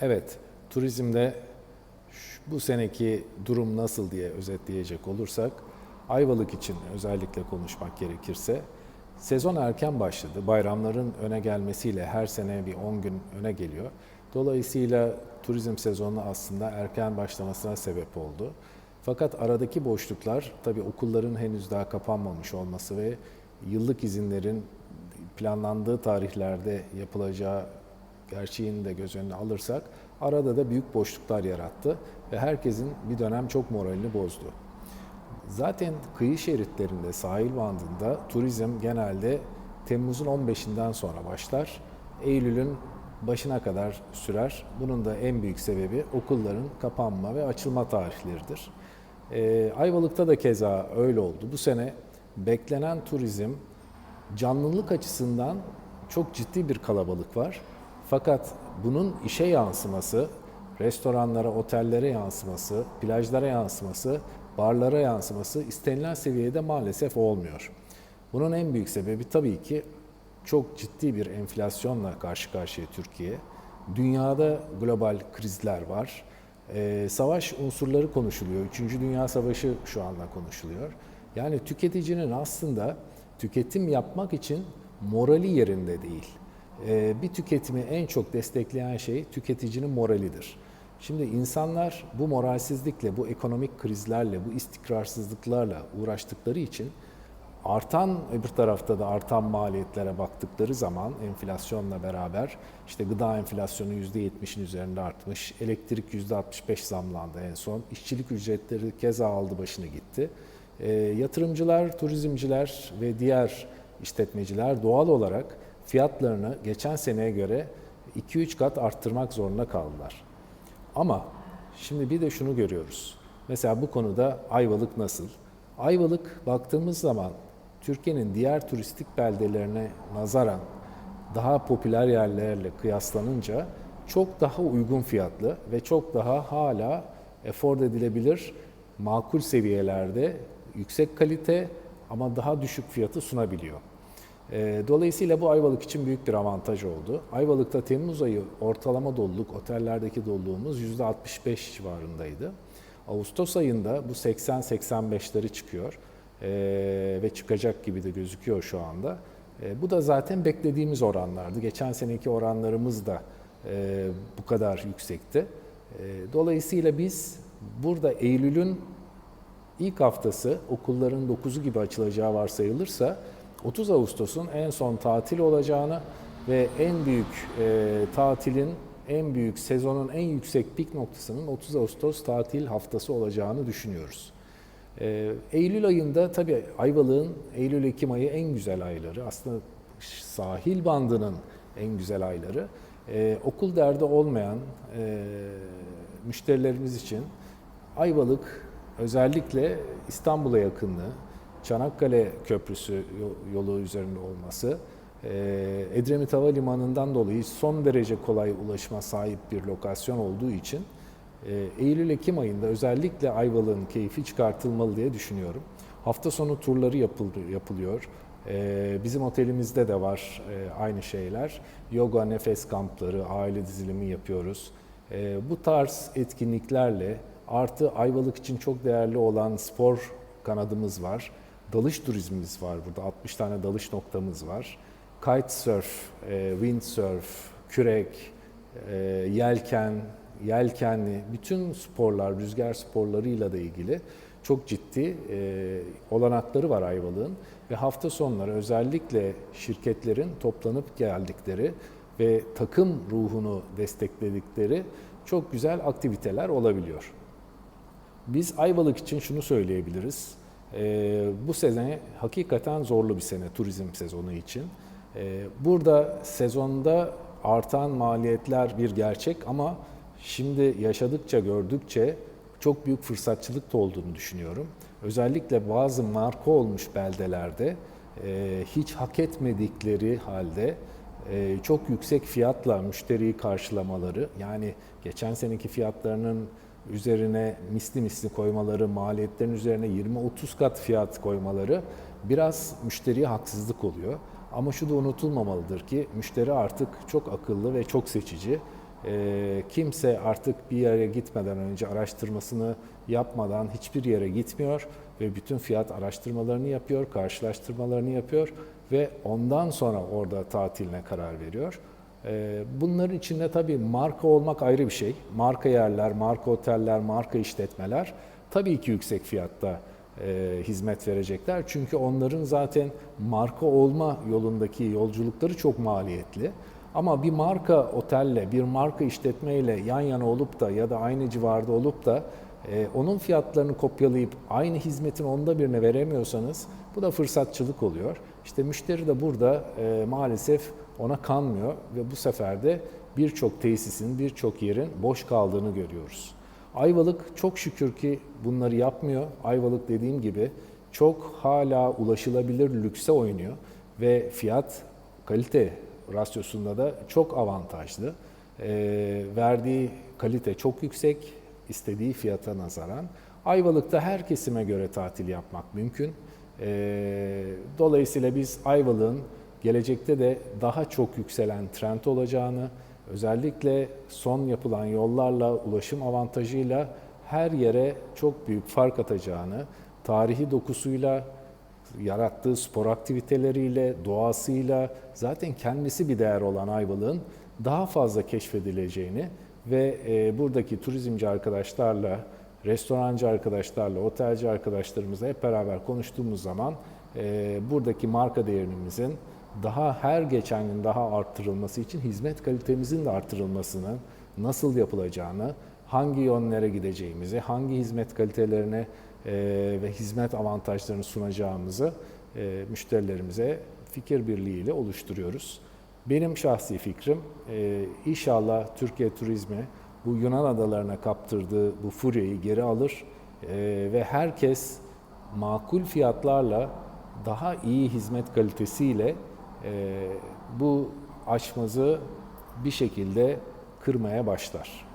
Evet, turizmde bu seneki durum nasıl diye özetleyecek olursak, Ayvalık için özellikle konuşmak gerekirse, sezon erken başladı. Bayramların öne gelmesiyle her sene bir 10 gün öne geliyor. Dolayısıyla turizm sezonu aslında erken başlamasına sebep oldu. Fakat aradaki boşluklar tabii okulların henüz daha kapanmamış olması ve yıllık izinlerin planlandığı tarihlerde yapılacağı gerçeğini de göz önüne alırsak arada da büyük boşluklar yarattı ve herkesin bir dönem çok moralini bozdu. Zaten kıyı şeritlerinde, sahil bandında turizm genelde Temmuz'un 15'inden sonra başlar. Eylül'ün başına kadar sürer. Bunun da en büyük sebebi okulların kapanma ve açılma tarihleridir. Ee, Ayvalık'ta da keza öyle oldu. Bu sene beklenen turizm canlılık açısından çok ciddi bir kalabalık var. Fakat bunun işe yansıması, restoranlara, otellere yansıması, plajlara yansıması, barlara yansıması istenilen seviyede maalesef olmuyor. Bunun en büyük sebebi tabii ki çok ciddi bir enflasyonla karşı karşıya Türkiye. Dünyada global krizler var. Ee, savaş unsurları konuşuluyor. Üçüncü Dünya Savaşı şu anda konuşuluyor. Yani tüketicinin aslında tüketim yapmak için morali yerinde değil. Ee, bir tüketimi en çok destekleyen şey tüketicinin moralidir. Şimdi insanlar bu moralsizlikle, bu ekonomik krizlerle, bu istikrarsızlıklarla uğraştıkları için artan öbür tarafta da artan maliyetlere baktıkları zaman enflasyonla beraber işte gıda enflasyonu %70'in üzerinde artmış, elektrik %65 zamlandı en son, işçilik ücretleri keza aldı başını gitti. E, yatırımcılar, turizmciler ve diğer işletmeciler doğal olarak fiyatlarını geçen seneye göre 2-3 kat arttırmak zorunda kaldılar. Ama şimdi bir de şunu görüyoruz. Mesela bu konuda Ayvalık nasıl? Ayvalık baktığımız zaman Türkiye'nin diğer turistik beldelerine nazaran daha popüler yerlerle kıyaslanınca çok daha uygun fiyatlı ve çok daha hala afford edilebilir makul seviyelerde yüksek kalite ama daha düşük fiyatı sunabiliyor. Ee, Dolayısıyla bu Ayvalık için büyük bir avantaj oldu. Ayvalık'ta Temmuz ayı ortalama doluluk, otellerdeki doluluğumuz %65 civarındaydı. Ağustos ayında bu 80-85'leri çıkıyor Ee, ve çıkacak gibi de gözüküyor şu anda. Ee, bu da zaten beklediğimiz oranlardı. Geçen seneki oranlarımız da e, bu kadar yüksekti. Dolayısıyla biz burada Eylül'ün ilk haftası okulların 9'u gibi açılacağı varsayılırsa 30 Ağustos'un en son tatil olacağını ve en büyük e, tatilin en büyük sezonun en yüksek pik noktasının 30 Ağustos tatil haftası olacağını düşünüyoruz. E, Eylül ayında tabii Ayvalık'ın Eylül-Ekim ayı en güzel ayları. Aslında sahil bandının en güzel ayları. E, okul derdi olmayan e, müşterilerimiz için Ayvalık özellikle İstanbul'a yakınlığı, Çanakkale Köprüsü yo- yolu üzerinde olması, e, Edremit Havalimanı'ndan dolayı son derece kolay ulaşıma sahip bir lokasyon olduğu için e, Eylül-Ekim ayında özellikle Ayvalık'ın keyfi çıkartılmalı diye düşünüyorum. Hafta sonu turları yapıl- yapılıyor. E, Bizim otelimizde de var aynı şeyler. Yoga, nefes kampları, aile dizilimi yapıyoruz. Bu tarz etkinliklerle artı Ayvalık için çok değerli olan spor kanadımız var. Dalış turizmimiz var burada. 60 tane dalış noktamız var. Kitesurf, e, windsurf, kürek, e, yelken, yelkenli, bütün sporlar, rüzgar sporlarıyla da ilgili çok ciddi e, olanakları var Ayvalık'ın. Ve hafta sonları özellikle şirketlerin toplanıp geldikleri ve takım ruhunu destekledikleri çok güzel aktiviteler olabiliyor. Biz Ayvalık için şunu söyleyebiliriz. Ee, bu sene hakikaten zorlu bir sene turizm sezonu için. Ee, burada sezonda artan maliyetler bir gerçek ama şimdi yaşadıkça gördükçe çok büyük fırsatçılık da olduğunu düşünüyorum. Özellikle bazı marka olmuş beldelerde e, hiç hak etmedikleri halde e, çok yüksek fiyatla müşteriyi karşılamaları yani geçen seneki fiyatlarının üzerine misli misli koymaları, maliyetlerin üzerine 20-30 kat fiyat koymaları biraz müşteriye haksızlık oluyor. Ama şu da unutulmamalıdır ki müşteri artık çok akıllı ve çok seçici. E, kimse artık bir yere gitmeden önce araştırmasını yapmadan hiçbir yere gitmiyor ve bütün fiyat araştırmalarını yapıyor, karşılaştırmalarını yapıyor ve ondan sonra orada tatiline karar veriyor. Ee, Bunların içinde tabii marka olmak ayrı bir şey. Marka yerler, marka oteller, marka işletmeler tabii ki yüksek fiyatta e, hizmet verecekler. Çünkü onların zaten marka olma yolundaki yolculukları çok maliyetli. Ama bir marka otelle, bir marka işletmeyle yan yana olup da ya da aynı civarda olup da e, onun fiyatlarını kopyalayıp aynı hizmetin onda birine veremiyorsanız bu da fırsatçılık oluyor. İşte müşteri de burada e, maalesef ona kanmıyor ve bu sefer de birçok tesisin, birçok yerin boş kaldığını görüyoruz. Ayvalık çok şükür ki bunları yapmıyor. Ayvalık dediğim gibi çok hala ulaşılabilir lükse oynuyor ve fiyat kalite rasyosunda da çok avantajlı. Ee, verdiği kalite çok yüksek, istediği fiyata nazaran. Ayvalık'ta her kesime göre tatil yapmak mümkün. Ee, dolayısıyla biz Ayvalık'ın gelecekte de daha çok yükselen trend olacağını, özellikle son yapılan yollarla, ulaşım avantajıyla her yere çok büyük fark atacağını, tarihi dokusuyla, yarattığı spor aktiviteleriyle, doğasıyla zaten kendisi bir değer olan Ayvalık'ın daha fazla keşfedileceğini ve e, buradaki turizmci arkadaşlarla, restorancı arkadaşlarla, otelci arkadaşlarımızla hep beraber konuştuğumuz zaman e, buradaki marka değerimizin daha her geçen gün daha arttırılması için hizmet kalitemizin de artırılmasının nasıl yapılacağını, hangi yönlere gideceğimizi, hangi hizmet kalitelerine e, ve hizmet avantajlarını sunacağımızı e, müşterilerimize fikir birliğiyle oluşturuyoruz. Benim şahsi fikrim e, inşallah Türkiye turizmi bu Yunan adalarına kaptırdığı bu furyayı geri alır ve herkes makul fiyatlarla daha iyi hizmet kalitesiyle bu aşmazı bir şekilde kırmaya başlar.